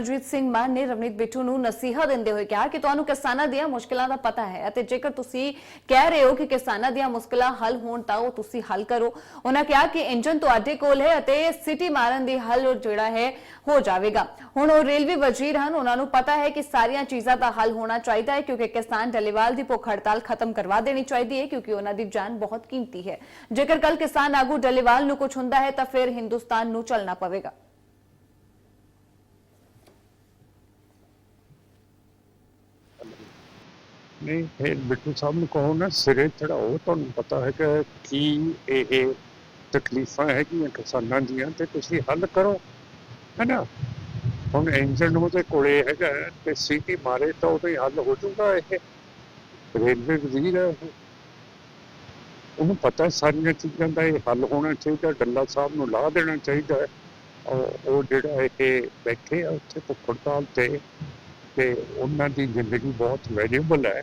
ਅਜੀਤ ਸਿੰਘ ਮਾਨ ਨੇ ਰਵਨੀਤ ਬਿੱਟੂ ਨੂੰ ਨਸੀਹਤ ਦਿੰਦੇ ਹੋਏ ਕਿਹਾ ਕਿ ਤੁਹਾਨੂੰ ਕਿਸਾਨਾਂ ਦੀਆਂ ਮੁਸ਼ਕਲਾਂ ਦਾ ਪਤਾ ਹੈ ਅਤੇ ਜੇਕਰ ਤੁਸੀਂ ਕਹਿ ਰਹੇ ਹੋ ਕਿ ਕਿਸਾਨਾਂ ਦੀਆਂ ਮੁਸ਼ਕਲਾਂ ਹੱਲ ਹੋਣ ਤਾਂ ਉਹ ਤੁਸੀਂ ਹੱਲ ਕਰੋ। ਉਹਨਾਂ ਕਿਹਾ ਕਿ ਇੰਜਨ ਤੁਹਾਡੇ ਕੋਲ ਹੈ ਅਤੇ ਸਿਟੀ ਮਾਰਨ ਦੀ ਹੱਲ ਜਿਹੜਾ ਹੈ ਹੋ ਜਾਵੇਗਾ। ਹੁਣ ਉਹ ਰੇਲਵੇ ਵਜ਼ੀਰ ਹਨ, ਉਹਨਾਂ ਨੂੰ ਪਤਾ ਹੈ ਕਿ ਸਾਰੀਆਂ ਚੀਜ਼ਾਂ ਦਾ ਹੱਲ ਹੋਣਾ ਚਾਹੀਦਾ ਹੈ ਕਿਉਂਕਿ ਕਿਸਾਨ ਡੱਲੇਵਾਲ ਦੀ ਭੁੱਖ ਹੜਤਾਲ ਖਤਮ ਕਰਵਾ ਦੇਣੀ ਚਾਹੀਦੀ ਹੈ ਕਿਉਂਕਿ ਉਹਨਾਂ ਦੀ ਜਾਨ ਬਹੁਤ ਕੀਮਤੀ ਹੈ। ਜੇਕਰ ਕੱਲ ਕਿਸਾਨ ਆਗੂ ਡੱਲੇਵਾਲ ਨੂੰ ਕੁਝ ਹੁੰਦਾ ਹੈ ਤਾਂ ਫਿਰ ਹਿੰਦੁਸਤਾਨ ਨੂੰ ਚੱਲਣਾ ਪਵੇਗਾ। ਨਹੀਂ ਫਿਰ ਬਿੱਟੂ ਸਾਹਿਬ ਨੂੰ ਕਹੋ ਨਾ, ਸਿਰੇ ਚੜਾਓ, ਤੁਹਾਨੂੰ ਪਤਾ ਹੈ ਕਿ ਕੀ ਇਹ ਤਕਲੀਫਾਂ ਹੈਗੀਆਂ ਕਿਸਾਨਾਂ ਦੀਆਂ ਤੇ ਤੁਸੀਂ ਹੱਲ ਕਰੋ, ਹੈਨਾ? ਹੁਣ ਇੰਜਨ ਉਹਦੇ ਕੋਲੇ ਹੈਗਾ ਤੇ ਸੀਟੀ ਮਾਰੇ ਤਾਂ ਉਹਦੇ ਹੱਲ ਹੋ ਜਾਊਗਾ ਇਹ। ਰੇਲਵੇ ਵਜ਼ੀਰ ਹੈ ਉਹਨੂੰ ਪਤਾ ਸਾਰੀਆਂ ਚੀਜ਼ਾਂ ਦਾ ਇਹ ਹੱਲ ਹੋਣਾ ਚਾਹੀਦਾ, ਡੱਲਾ ਸਾਹਿਬ ਨੂੰ ਲਾ ਦੇਣਾ ਚਾਹੀਦਾ ਹੈ। ਉਹ ਉਹ ਜਿਹੜਾ ਇਹ ਬੈਠੇ ਆ ਉੱਥੇ ਭੁੱਖ ਹੜਤਾਲ ਤੇ ਤੇ ਉਹਨਾਂ ਦੀ ਜ਼ਿੰਦਗੀ ਬਹੁਤ ਵੈਲਿਊਬਲ ਹੈ।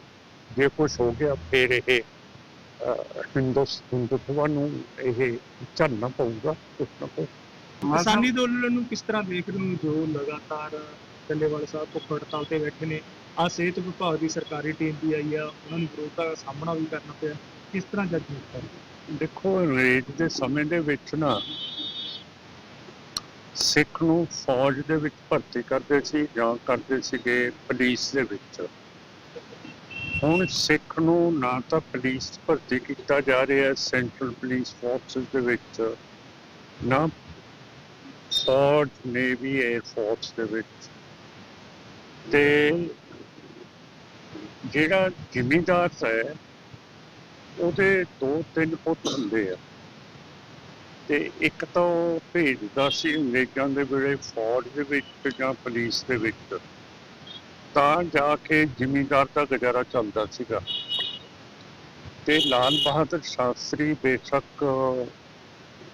ਜੇ ਕੁਝ ਹੋ ਗਿਆ ਫਿਰ ਇਹ ਅਹ, ਹਿੰਦੁਸ ਹਿੰਦੁਤਵਾ ਨੂੰ ਇਹ ਝੱਲਣਾ ਪਊਗਾ ਕੁਛ ਨਾ ਕੁਛ ਕਿਸਾਨੀ ਅੰਦੋਲਨ ਨੂੰ ਕਿਸ ਤਰ੍ਹਾਂ ਦੇਖਦੇ ਹੋ? ਜੋ ਲਗਾਤਾਰ ਟੱਲੇਵਾਲ ਸਾਹਿਬ ਭੁੱਖ ਹੜਤਾਲ ਤੇ ਬੈਠੇ ਨੇ ਆ ਸਿਹਤ ਵਿਭਾਗ ਦੀ ਸਰਕਾਰੀ ਟੀਮ ਵੀ ਆਈ ਆ ਉਹਨਾਂ ਨੂੰ ਵਿਰੋਧਤਾ ਦਾ ਸਾਹਮਣਾ ਵੀ ਕਰਨਾ ਪਿਆ। ਕਿਸ ਤਰ੍ਹਾਂ ਜੱਜ ਦੇਖੋ ਰੇਟ ਦੇ ਸਮੇਂ ਦੇ ਵਿੱਚ ਨਾ ਸਿੱਖ ਨੂੰ ਫੌਜ ਦੇ ਵਿੱਚ ਭਰਤੀ ਕਰਦੇ ਸੀ ਜਾਂ ਕਰਦੇ ਸੀਗੇ ਪੁਲਿਸ ਦੇ ਵਿੱਚ। ਹੁਣ ਸਿੱਖ ਨੂੰ ਨਾ ਤਾਂ ਪੁਲਿਸ ਭਰਤੀ ਕੀਤਾ ਜਾ ਰਿਹਾ ਹੈ, ਸੈਂਟਰਲ ਪੁਲਿਸ ਫੋਰਸਸ ਦੇ ਵਿੱਚ, ਨਾ ਫੌਜ, ਨੇਵੀ 에ਅਰ ਫੋਰਸ ਦੇ ਵਿੱਚ। ਤੇ ਜਿਹੜਾ ਜ਼ਿਮੀਂਦਾਰ ਹੈ, ਉਹਦੇ ਦੋ ਤਿੰਨ ਪੁੱਤ ਹੁੰਦੇ ਆ। ਤੇ ਇੱਕ ਤਾਂ ਉਹ ਭੇਜਦਾ ਸੀ ਅੰਗਰੇਜ਼ਾਂ ਦੇ ਵੇਲੇ ਫੌਜ ਦੇ ਵਿੱਚ ਜਾਂ ਪੁਲਿਸ ਦੇ ਵਿੱਚ। ਤਾਂ ਜਾ ਕੇ ਜ਼ਿਮੀਂਦਾਰ ਦਾ ਗੁਜ਼ਾਰਾ ਚੱਲਦਾ ਸੀਗਾ। ਤੇ ਲਾਲ ਬਹਾਦਰ ਸ਼ਾਸਤਰੀ ਬੇਸ਼ੱਕ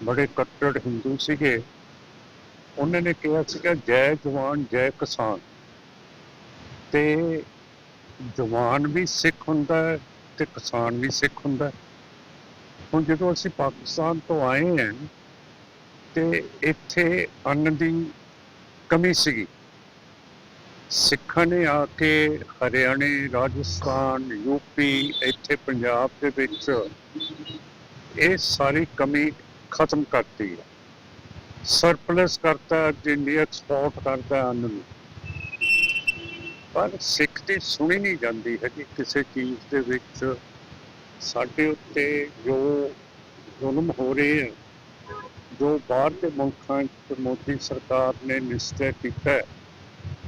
ਬੜੇ ਕੱਟੜ ਹਿੰਦੂ ਸੀਗੇ। ਉਹਨਾਂ ਨੇ ਕਿਹਾ ਸੀਗਾ, ਜੈ ਜਵਾਨ, ਜੈ ਕਿਸਾਨ। ਤੇ ਜਵਾਨ ਵੀ ਸਿੱਖ ਹੁੰਦਾ ਹੈ ਤੇ ਕਿਸਾਨ ਵੀ ਸਿੱਖ ਹੁੰਦਾ ਹੁਣ ਜਦੋਂ ਅਸੀਂ ਪਾਕਿਸਤਾਨ ਤੋਂ ਆਏ ਹਾਂ ਤੇ ਇੱਥੇ ਅੰਨ ਦੀ ਕਮੀ ਸੀਗੀ। ਸਿੱਖਾਂ ਨੇ ਆ ਕੇ ਹਰਿਆਣੇ, ਰਾਜਸਥਾਨ ਯੂਪੀ ਇੱਥੇ ਪੰਜਾਬ ਦੇ ਵਿੱਚ ਇਹ ਸਾਰੀ ਕਮੀ ਖਤਮ ਕਰਤੀ ਹੈ। ਸਰਪਲਸ ਕਰਤਾ, ਜਿੰਨੀ ਐਕਸਪੋਰਟ ਕਰਦਾ ਅੰਨ ਨੂੰ। ਪਰ ਸਿੱਖ ਦੀ ਸੁਣੀ ਨਹੀਂ ਜਾਂਦੀ ਹੈਗੀ ਕਿਸੇ ਚੀਜ਼ ਦੇ ਵਿੱਚ। ਸਾਡੇ ਉੱਤੇ ਜੋ ਜ਼ੁਲਮ ਹੋ ਰਹੇ ਹੈ ਜੋ ਬਾਹਰ ਦੇ ਮੁਲਕਾਂ 'ਚ ਮੋਦੀ ਸਰਕਾਰ ਨੇ ਨਿਸ਼ਚੈ ਕੀਤਾ ਹੈ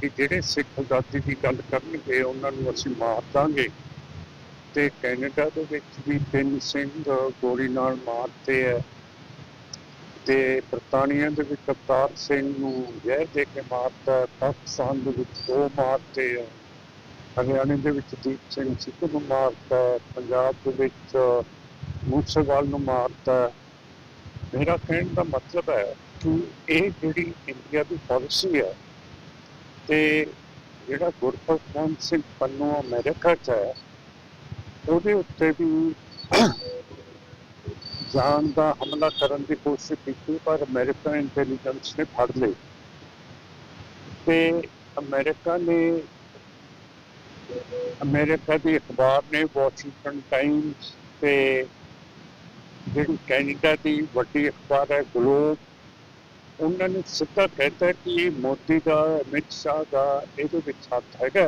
ਕਿ ਜਿਹੜੇ ਸਿੱਖ ਆਜ਼ਾਦੀ ਦੀ ਗੱਲ ਕਰਨਗੇ, ਉਹਨਾਂ ਨੂੰ ਅਸੀਂ ਮਾਰ ਦਾਂਗੇ ਤੇ ਕੈਨੇਡਾ ਦੇ ਵਿੱਚ ਵੀ ਤਿੰਨ ਸਿੰਘ ਗੋਲੀ ਨਾਲ ਮਾਰਤੇ ਹੈ ਤੇ ਬਰਤਾਨੀਆ ਦੇ ਵਿੱਚ ਅਵਤਾਰ ਸਿੰਘ ਨੂੰ ਜ਼ਹਿਰ ਦੇ ਕੇ ਮਾਰਤਾ ਹੈ। ਪਾਕਿਸਤਾਨ ਦੇ ਵਿੱਚ ਦੋ ਮਾਰਤੇ ਹੈ ਹਰਿਆਣੇ ਦੇ ਵਿੱਚ ਦੀਪ ਸਿੰਘ ਸਿੱਧੂ ਨੂੰ ਮਾਰਤਾ ਪੰਜਾਬ ਦੇ ਵਿੱਚ ਮੂਸੇਵਾਲ ਨੂੰ ਮਾਰਤਾ ਮੇਰਾ ਕਹਿਣ ਦਾ ਮਤਲਬ ਹੈ ਕਿ ਇਹ ਜਿਹੜੀ ਇੰਡੀਆ ਦੀ ਪਾਲਿਸੀ ਹੈ ਤੇ ਜਿਹੜਾ ਗੁਰਪ੍ਰਤਾਪ ਸਿੰਘ ਪੰਨੂ ਅਮਰੀਕਾ ਚ ਹੈ, ਉਹਦੇ ਉੱਤੇ ਵੀ ਜਾਨ ਦਾ ਹਮਲਾ ਕਰਨ ਦੀ ਕੋਸ਼ਿਸ਼ ਕੀਤੀ, ਪਰ ਅਮਰੀਕਨ ਇੰਟੈਲੀਜੈਂਸ ਨੇ ਫੜ ਲਈ ਤੇ ਅਮਰੀਕਾ ਨੇ ਅਮਰੀਕਾ ਦੀ ਅਖਬਾਰ ਨੇ ਵਾਸ਼ਿੰਗਟਨ ਟਾਈਮਸ ਤੇ ਜਿਹੜੀ ਕੈਨੇਡਾ ਦੀ ਵੱਡੀ ਅਖਬਾਰ ਹੈ ਗਲੋਬ ਉਹਨਾਂ ਨੇ ਸਿੱਧਾ ਕਹਿਤਾ ਕਿ ਮੋਦੀ ਦਾ, ਅਮਿਤ ਸ਼ਾਹ ਦਾ ਇਹਦੇ ਵਿੱਚ ਹੱਥ ਹੈਗਾ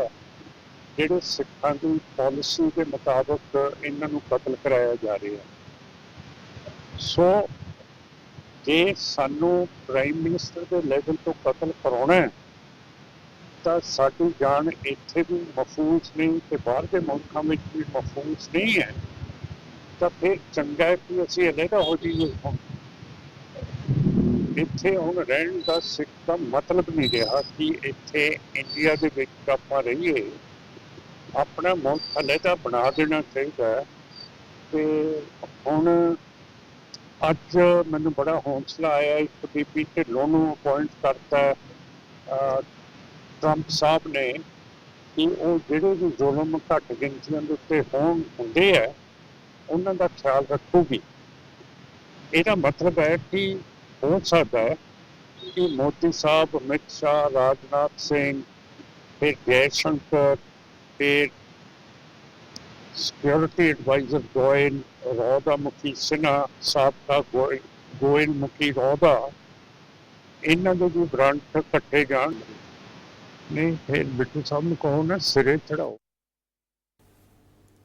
ਜਿਹੜੇ ਸਿੱਖਾਂ ਦੀ ਪਾਲਿਸੀ ਦੇ ਮੁਤਾਬਕ ਇਹਨਾਂ ਨੂੰ ਕਤਲ ਕਰਾਇਆ ਜਾ ਰਿਹਾ ਸੋ ਜੇ ਸਾਨੂੰ ਪ੍ਰਾਈਮ ਮਿਨਿਸਟਰ ਦੇ ਲੈਵਲ ਤੋਂ ਕਤਲ ਕਰਾਉਣਾ ਹੈ ਤਾਂ ਸਾਡੀ ਜਾਨ ਇੱਥੇ ਵੀ ਮਹਫੂਜ਼ ਨਹੀਂ ਤੇ ਬਾਹਰ ਦੇ ਮੁਲਕਾਂ ਵਿੱਚ ਵੀ ਮਹਫੂਜ਼ ਨਹੀਂ ਹੈ। ਤਾਂ ਫਿਰ ਚੰਗਾ ਹੈ ਕਿ ਅਸੀਂ ਅਲੱਗਾ ਹੋ ਜਾਈਏ ਇੱਥੇ ਹੁਣ ਰਹਿਣ ਦਾ ਸਿੱਖ ਦਾ ਮਤਲਬ ਨਹੀਂ ਰਿਹਾ ਕਿ ਇੱਥੇ ਇੰਡੀਆ ਦੇ ਵਿੱਚ ਆਪਾਂ ਰਹੀਏ। ਆਪਣਾ ਮੁਲਕ ਅਲੱਗਾ ਬਣਾ ਦੇਣਾ ਚਾਹੀਦਾ ਹੈ। ਤੇ ਹੁਣ ਅੱਜ ਮੈਨੂੰ ਬੜਾ ਹੌਂਸਲਾ ਆਇਆ, ਇੱਕ ਬੀਬੀ ਢਿੱਲੋਂ ਨੂੰ ਅਪਾਇੰਟ ਕਰਤਾ। ਟਰੰਪ ਸਾਹਿਬ ਨੇ ਕਿ ਉਹ ਜਿਹੜੇ ਵੀ ਜ਼ੁਲਮ ਘੱਟ ਗਿਣਤੀਆਂ ਦੇ ਉੱਤੇ ਹੋਣ ਹੁੰਦੇ ਆ, ਉਹਨਾਂ ਦਾ ਖਿਆਲ ਰੱਖੂਗੀ। ਇਹਦਾ ਮਤਲਬ ਹੈ ਕਿ ਹੋ ਸਕਦਾ ਹੈ ਕਿ ਮੋਦੀ ਸਾਹਿਬ, ਅਮਿਤ ਸ਼ਾਹ, ਰਾਜਨਾਥ ਸਿੰਘ, ਫਿਰ ਜੈਸ਼ੰਕਰ, ਫਿਰ ਸਿਕਿਉਰਿਟੀ ਐਡਵਾਈਜ਼ਰ ਗੋਇਲ ਰੌਦਾ ਮੁਖੀ ਸਿਨਹਾ, ਸਾਬਕਾ ਗੋਇਲ ਗੋਇਲ ਮੁਖੀ ਰੌਦਾ, ਇਹਨਾਂ ਦੇ ਵੀ ਬ੍ਰਾਂਡ ਇਕੱਠੇ ਜਾਣ। ਨਹੀਂ ਫਿਰ ਬਿੱਟੂ ਸਾਹਿਬ ਨੂੰ ਕਹੋ ਨਾ ਸਿਰੇ ਚੜਾਓ।